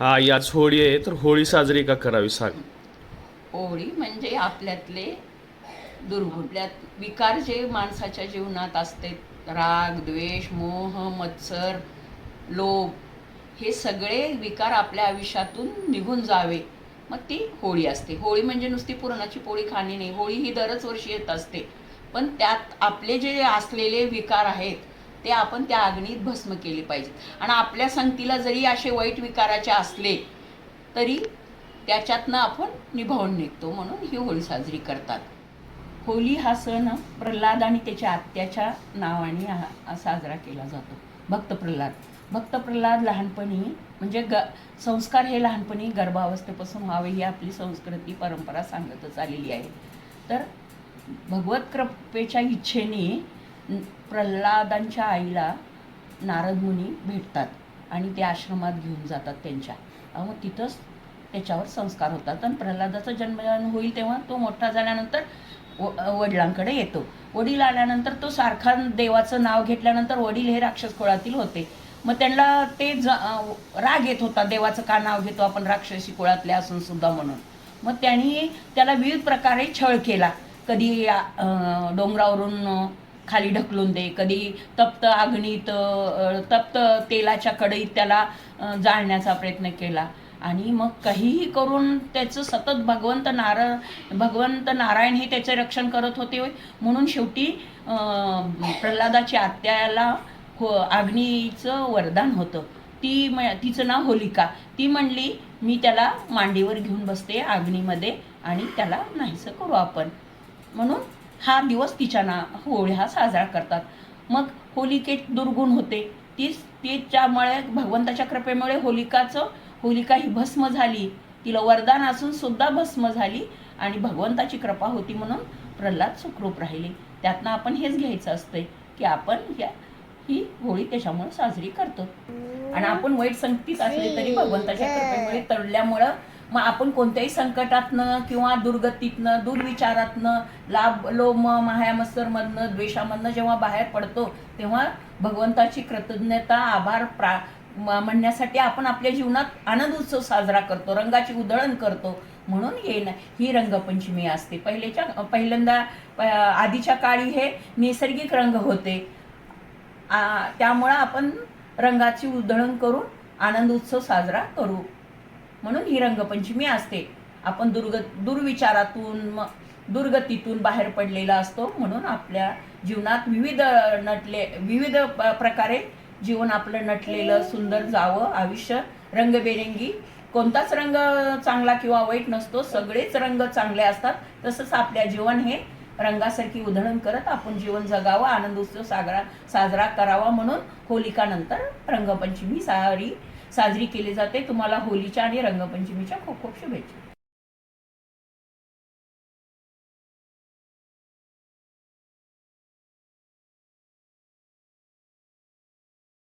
हा याच होळी आहे तर होळी साजरी का करावी सांग? होळी म्हणजे आपल्यातले दुर्गुतल्यात विकार जे माणसाच्या जीवनात असते. राग द्वेष मोह मत्सर लोभ हे सगळे विकार आपल्या आयुष्यातून निघून जावे. मग ती होळी असते. होळी म्हणजे नुसती पुरणाची पोळी खाणे नाही. होळी ही दरच वर्षी येत असते. पण त्यात आपले जे असलेले विकार आहेत ते आपण त्या अग्नीत भस्म केले पाहिजेत. आणि आपल्या संगतीला जरी असे वाईट विकाराचे असले तरी त्याच्यातनं आपण निभावून निघतो म्हणून ही होळी साजरी करतात. होळी हा सण प्रल्हाद आणि त्याच्या आत्याच्या नावाने हा साजरा केला जातो. भक्त प्रल्हाद. भक्त प्रल्हाद लहानपणी म्हणजे ग संस्कार हे लहानपणी गर्भावस्थेपासून व्हावे ही आपली संस्कृती परंपरा सांगतच आलेली आहे. तर भगवत कृपेच्या इच्छेने प्रल्हादांच्या आईला नारद मुनी भेटतात आणि ते आश्रमात घेऊन जातात त्यांच्या. अहो, मग तिथंच त्याच्यावर संस्कार होतात. आणि प्रल्हादाचा जन्म होईल तेव्हा तो मोठा झाल्यानंतर व- वडिलांकडे येतो. वडील आल्यानंतर तो सारखा देवाचं नाव घेतल्यानंतर वडील हे राक्षस कुळातील होते. मग त्यांना ते ज राग येत होता देवाचं का नाव घेतो आपण राक्षसी कुळातले असून सुद्धा म्हणून. मग त्यांनी त्याला विविध प्रकारे छळ केला. कधी डोंगरावरून खाली ढकलून दे. कधी तप्त अग्नीत तप्त तेलाच्या कढईत त्याला जाळण्याचा प्रयत्न केला. आणि मग काहीही करून त्याचं सतत भगवंत नारा भगवंत नारायण हे त्याचे रक्षण करत होते म्हणून शेवटी अं, प्रल्हादाची आत्याला हो अग्नीचं वरदान होतं. ती म तिचं नाव होलिका. ती म्हणली मी त्याला मांडीवर घेऊन बसते अग्नीमध्ये आणि त्याला नाहीसं करू आपण. म्हणून हा दिवस तिच्या ना होळी हा साजरा करतात. मग होलिकेत दुर्गुण होते. तीच तिच्यामुळे भगवंताच्या कृपेमुळे होलिकाचं होलिका ही भस्म झाली. तिला वरदान असून सुद्धा भस्म झाली आणि भगवंताची कृपा होती म्हणून प्रल्हाद सुखरूप राहिले. त्यातनं आपण हेच घ्यायचं असतंय की आपण ह्या ही होळी त्याच्यामुळे साजरी करतो. आणि आपण वाईट संगतीत असले तरी भगवंताच्या कृपेमुळे तळल्यामुळं मग आपण कोणत्याही संकटातनं किंवा दुर्गतीतनं दुर्विचारातनं लाभ लोम मायामत्सरमधनं द्वेषामधनं जेव्हा बाहेर पडतो तेव्हा भगवंताची कृतज्ञता आभार प्रा म्हणण्यासाठी आपण आपल्या जीवनात आनंद उत्सव साजरा करतो रंगाची उधळण करतो. म्हणून हे ना ही रंगपंचमी असते. पहिलेच्या पहिल्यांदा प- आधीच्या काळी हे नैसर्गिक रंग होते. आ- त्यामुळं आपण रंगाची उधळण करून आनंद उत्सव साजरा करू. म्हणून ही रंगपंचमी असते. आपण दुर्ग दुर्विचारातून दुर्गतीतून बाहेर पडलेला असतो म्हणून आपल्या जीवनात विविध नटले विविध प्रकारे जीवन आपलं नटलेलं सुंदर जावं आयुष्य रंगबेरंगी. कोणताच रंग चांगला किंवा वाईट नसतो. सगळेच रंग चांगले असतात. तसंच आपल्या जीवन हे रंगासारखी उधळण करत आपण जीवन जगावं आनंद उत्सव साजरा साजरा करावा म्हणून होलिकानंतर रंगपंचमी सारी साजरी केली जाते. तुम्हाला होलीच्या आणि रंगपंचमीच्या खूप खूप शुभेच्छा.